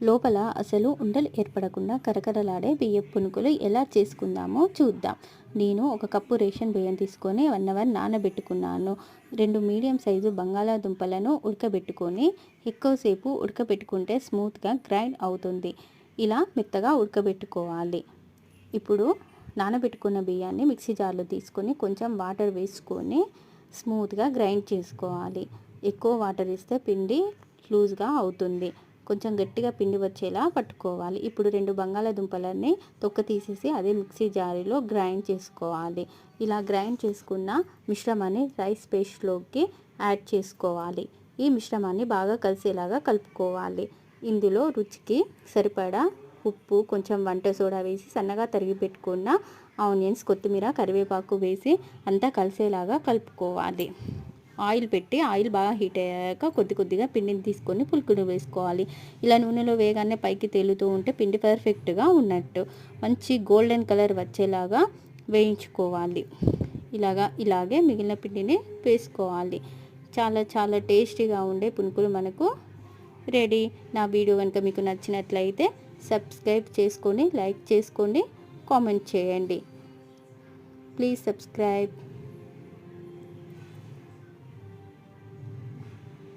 లోపల అసలు ఉండలు ఏర్పడకుండా కరకరలాడే బియ్యం పునుకులు ఎలా చేసుకుందామో చూద్దాం. నేను ఒక కప్పు రేషన్ బియ్యం తీసుకొని వన్ అవర్ నానబెట్టుకున్నాను. రెండు మీడియం సైజు బంగాళాదుంపలను ఉడకబెట్టుకొని ఎక్కువసేపు ఉడకబెట్టుకుంటే స్మూత్గా గ్రైండ్ అవుతుంది. ఇలా మెత్తగా ఉడకబెట్టుకోవాలి. ఇప్పుడు నానబెట్టుకున్న బియ్యాన్ని మిక్సీ జార్లో తీసుకొని కొంచెం వాటర్ వేసుకొని స్మూత్గా గ్రైండ్ చేసుకోవాలి. ఎక్కువ వాటర్ ఇస్తే పిండి లూజ్గా అవుతుంది. కొంచెం గట్టిగా పిండి వచ్చేలా పట్టుకోవాలి. ఇప్పుడు రెండు బంగాళాదుంపలని తొక్క తీసేసి అదే మిక్సీ జారీలో గ్రైండ్ చేసుకోవాలి. ఇలా గ్రైండ్ చేసుకున్న మిశ్రమాన్ని రైస్ పేస్ట్లోకి యాడ్ చేసుకోవాలి. ఈ మిశ్రమాన్ని బాగా కలిసేలాగా కలుపుకోవాలి. ఇందులో రుచికి సరిపడా ఉప్పు కొంచెం వంట సోడా వేసి సన్నగా తరిగి పెట్టుకున్న ఆనియన్స్ కొత్తిమీర కరివేపాకు వేసి అంతా కలిసేలాగా కలుపుకోవాలి. ఆయిల్ పెట్టి ఆయిల్ బాగా హీట్ అయ్యాక కొద్ది కొద్దిగా పిండిని తీసుకొని పులుకులు వేసుకోవాలి. ఇలా నూనెలో వేగానే పైకి తేలుతూ ఉంటే పిండి పర్ఫెక్ట్గా ఉన్నట్టు మంచి గోల్డెన్ కలర్ వచ్చేలాగా వేయించుకోవాలి. ఇలాగా ఇలాగే మిగిలిన పిండిని వేసుకోవాలి. చాలా చాలా టేస్టీగా ఉండే పునుకులు మనకు రెడీ. నా వీడియో కనుక మీకు నచ్చినట్లయితే సబ్స్క్రైబ్ చేసుకొని లైక్ చేసుకోండి కామెంట్ చేయండి. Please subscribe.